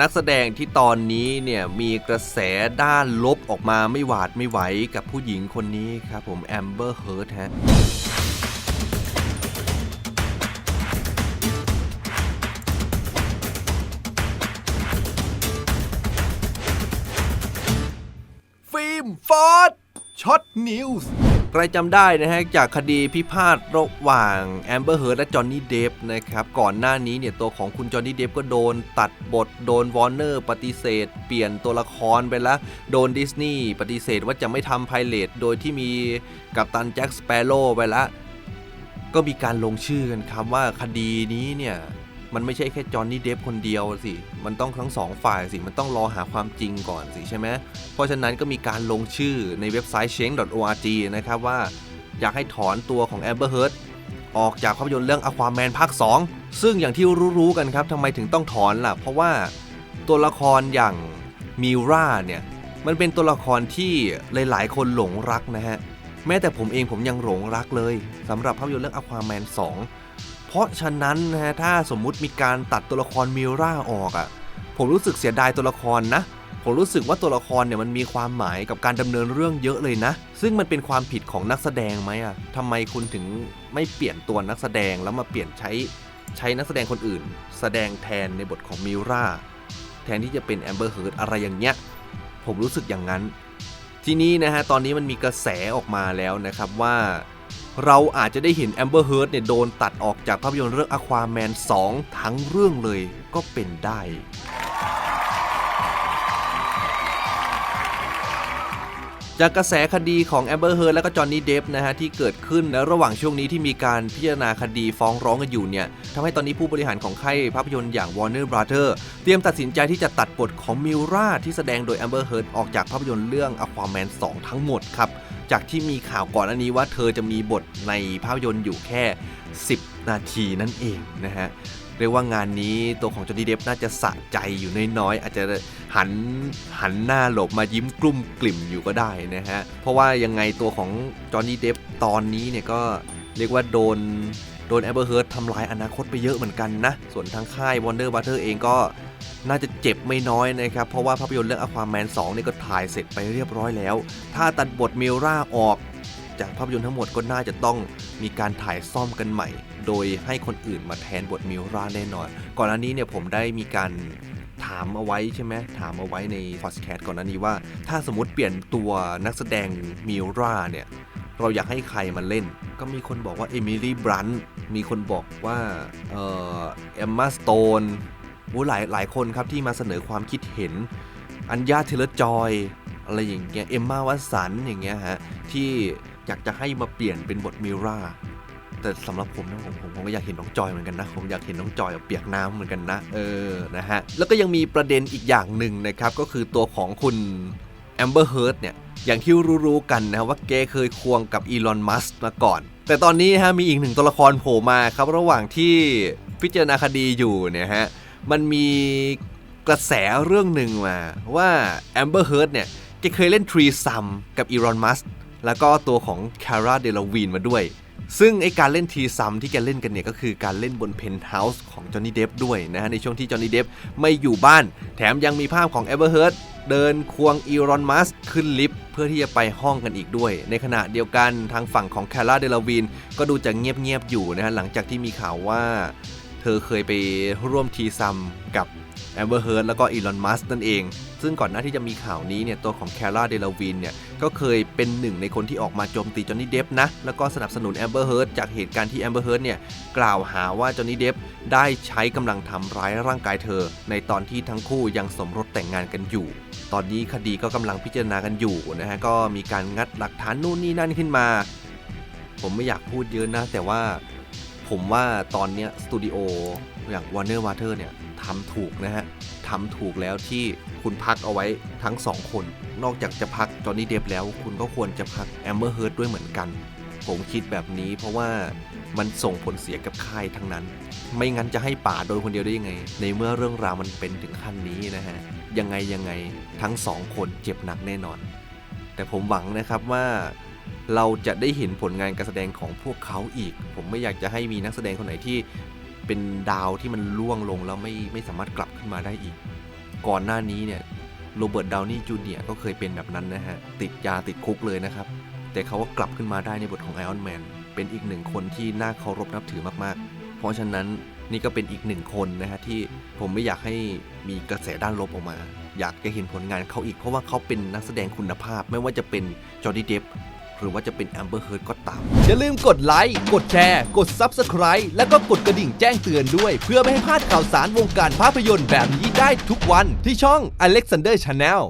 นักแสดงที่ตอนนี้เนี่ยมีกระแสด้านลบออกมาไม่หวาดไม่ไหวกับผู้หญิงคนนี้ครับผมแอมเบอร์เฮิร์ทฮะฟิล์มฟอร์ดช็อตนิวส์ ใครจำได้นะฮะจากคดีพิพาทระหว่างแอมเบอร์เฮิร์ดและจอห์นนี่เดฟนะครับก่อนหน้านี้เนี่ยตัวของคุณจอห์นนี่เดฟก็โดนตัดบทโดนวอร์เนอร์ปฏิเสธ เปลี่ยนตัวละครไปแล้วโดนดิสนีย์ปฏิเสธว่าจะไม่ทำไพเรตโดยที่มีกัปตันแจ็คสเปโร่ไปแล้วก็มีการลงชื่อกันครับว่าคดีนี้เนี่ย มันไม่ใช่แค่จอห์นนี่เดฟคนเดียวสิ มันต้องทั้งสองฝ่ายสิ มันต้องรอหาความจริงก่อนสิใช่ไหม เพราะฉะนั้นก็มีการลงชื่อในเว็บไซต์ change.org นะครับว่าอยากให้ถอนตัวของ Amber Heard ออกจากภาพยนตร์เรื่อง Aquaman ภาค 2 ซึ่งอย่างที่รู้ๆกันครับทำไมถึงต้องถอนล่ะ เพราะว่าตัวละครอย่างมิราเนี่ย มันเป็นตัวละครที่หลาย ๆ คนหลงรักนะฮะ แม้แต่ผมเองผมยังหลงรักเลยสำหรับภาพยนตร์เรื่อง Aquaman 2 ราะฉะนั้นนะฮะถ้าสมมุติมีการตัดตัวละครมิราออกอะ่ะผมรู้สึกเสียดายตัวละครนะ ผมรู้สึกว่าตัวละครเนี่ยมันมีความหมายกับการดำเนินเรื่องเยอะเลยนะ ซึ่งมันเป็นความผิดของนักแสดงไหมอะ่ะทำไมคุณถึงไม่เปลี่ยนตัวนักแสดงแล้วมาเปลี่ยนใช้ใช้นักแสดงคนอื่น แสดงแทนในบทของมิราแทนที่จะเป็นแอมเบอร์เฮิร์ดอะไรอย่างเงี้ยผมรู้สึกอย่างนั้น ทีนี้นะฮะตอนนี้มันมีกระแสออกมาแล้วนะครับว่า เราอาจจะได้เห็นแอมเบอร์เฮิร์ดเนี่ยโดนตัดออกจากภาพยนตร์เรื่อง Aquaman 2ทั้งเรื่องเลยก็เป็นได้ จากกระแสคดีของแอมเบอร์เฮิร์ดและก็จอห์นนี่เดฟนะฮะที่เกิดขึ้นในระหว่างช่วงนี้ที่มีการพิจารณาคดีฟ้องร้องกันอยู่เนี่ยทำให้ตอนนี้ผู้บริหารของค่ายภาพยนตร์อย่าง Warner Brother เตรียมตัดสินใจที่จะตัดบทของมิลราที่แสดงโดยแอมเบอร์เฮิร์ดออกจากภาพยนตร์เรื่อง Aquaman 2 ทั้งหมดครับ จากที่มีข่าวก่อนอันนี้ว่าเธอจะมีบทในภาพยนตร์อยู่แค่ 10 นาทีนั่นเองนะฮะเรียกว่างานนี้ตัวของจอร์นีเดฟน่าจะสะใจอยู่น้อยๆอาจจะหันหันหน้าหลบมายิ้มกลุ้มกลิ่มอยู่ก็ได้นะฮะเพราะว่ายังไงตัวของจอร์นีเดฟตอนนี้เนี่ยก็เรียกว่าโดน โดนแอเบอร์เฮิร์ททำลายอนาคตไปเยอะเหมือนกันนะ ส่วนทางค่าย Wonder Butter เองก็น่าจะเจ็บไม่น้อยนะครับ เพราะว่าภาพยนตร์เรื่อง Aquaman 2นี่ก็ถ่ายเสร็จไปเรียบร้อยแล้ว ถ้าตัดบทมิลราออก จากภาพยนตร์ทั้งหมดก็น่าจะต้องมีการถ่ายซ่อมกันใหม่ โดยให้คนอื่นมาแทนบทมิลราแน่นอน ก่อนหน้านี้เนี่ยผมได้มีการถามเอาไว้ใช่ไหมถามเอาไว้ในพอดแคสต์ก่อนหน้านี้ว่า ถ้าสมมติเปลี่ยนตัวนักแสดงมิลราเนี่ยเราอยากให้ใครมาเล่น ก็มีคนบอกว่าเอมิลี่บรัน มีคนบอกว่าเอ่อเอมมาสโตนหลายหลายคนครับที่มาเสนอความคิดเห็น อัญญาเทเลจอยอะไรอย่างเงี้ยเอมมาวัสันอย่างเงี้ยฮะที่อยากจะให้มาเปลี่ยนเป็นบทมิราแต่สำหรับผมนะผมผมก็อยากเห็นน้องจอยเหมือนกันนะ ผมอยากเห็นน้องจอยเปียกน้ำเหมือนกันนะเออนะฮะแล้วก็ยังมีประเด็นอีกอย่างหนึ่งนะครับ ก็คือตัวของคุณแอมเบอร์เฮิร์ตเนี่ยอย่างที่รู้ๆกันนะว่าแกเคยควงกับอีลอนมัสมาก่อน แต่ตอนนี้ฮะมีอีกหนึ่งตัวละครโผล่มาครับระหว่างที่พิจารณาคดีอยู่เนี่ยฮะมันมีกระแสเรื่องหนึ่งมาว่าแอมเบอร์เฮิร์ตเนี่ยแกเคยเล่นทรีซัมกับอีรอนมัสแล้วก็ตัวของคาร่าเดลวีนมาด้วย ซึ่งไอการเล่นทีซัมที่แกเล่นกันเนี่ยก็คือการเล่นบนเพนท์เฮาส์ของจอห์นนี่เดฟด้วยนะฮะในช่วงที่จอห์นนี่เดฟไม่อยู่บ้าน แถมยังมีภาพของเอเวอร์เฮิร์ตเดินควงอีรอนมัสขึ้นลิฟต์เพื่อที่จะไปห้องกันอีกด้วย ในขณะเดียวกันทางฝั่งของแคลร่าเดลวีนก็ดูจะเงียบๆอยู่นะฮะหลังจากที่มีข่าวว่า เธอเคยไปร่วมทีซัมกับ แอมเบอร์เฮิร์ตแล้วก็อีลอนมัสนั่นเอง ซึ่งก่อนหน้าที่จะมีข่าวนี้เนี่ยตัวของแคร่าเดลวินเนี่ยก็เคยเป็นหนึ่งในคนที่ออกมาโจมตีจอห์นนี่เดฟนะแล้วก็สนับสนุนแอมเบอร์เฮิร์ตจากเหตุการณ์ที่แอมเบอร์เฮิร์ตเนี่ยกล่าวหาว่าจอห์นนี่เดฟได้ใช้กำลังทำร้ายร่างกายเธอ ในตอนที่ทั้งคู่ยังสมรสแต่งงานกันอยู่ ตอนนี้คดีก็กำลังพิจารณากันอยู่นะฮะก็มีการงัดหลักฐานนู่นนี่นั่นขึ้นมา ผมไม่อยากพูดเยอะนะแต่ว่า ผมว่าตอนเนี้ยสตูดิโออย่าง Warner Water เนี่ยทำถูกนะฮะทำถูกแล้วที่คุณพักเอาไว้ทั้งสองคน นอกจากจะพักจอห์นนี่เดฟแล้ว คุณก็ควรจะพักแอมเบอร์เฮิร์ดด้วยเหมือนกัน ผมคิดแบบนี้เพราะว่ามันส่งผลเสียกับค่ายทั้งนั้น ไม่งั้นจะให้ป่าโดนคนเดียวได้ยังไง ในเมื่อเรื่องราวมันเป็นถึงขั้นนี้นะฮะ ยังไงยังไงทั้งสองคนเจ็บหนักแน่นอน แต่ผมหวังนะครับว่า เราจะได้เห็นผลงานการแสดงของพวกเขาอีก ผมไม่อยากจะให้มีนักแสดงคนไหนที่เป็นดาวที่มันล่วงลงแล้วไม่ไม่สามารถกลับขึ้นมาได้อีก ก่อนหน้านี้เนี่ยโรเบิร์ตดาวนี่จูเนียร์ก็เคยเป็นแบบนั้นนะฮะ ติดยาติดคุกเลยนะครับ แต่เขาก็กลับขึ้นมาได้ในบทของไอออนแมนเป็นอีกหนึ่งคนที่น่าเคารพนับถือมากๆ เพราะฉะนั้นนี่ก็เป็นอีกหนึ่งคนนะฮะที่ผมไม่อยากให้มีกระแสด้านลบออกมา อยากจะเห็นผลงานเขาอีกเพราะว่าเขาเป็นนักแสดงคุณภาพ ไม่ว่าจะเป็นจอร์ดี้เดฟ หรือว่าจะเป็นแอมเบอร์เฮิร์ดก็ตาม อย่าลืมกดไลค์ กดแชร์ กด Subscribe แล้วก็กดกระดิ่งแจ้งเตือนด้วย เพื่อไม่ให้พลาดข่าวสารวงการภาพยนตร์แบบนี้ได้ทุกวันที่ช่อง Alexander Channel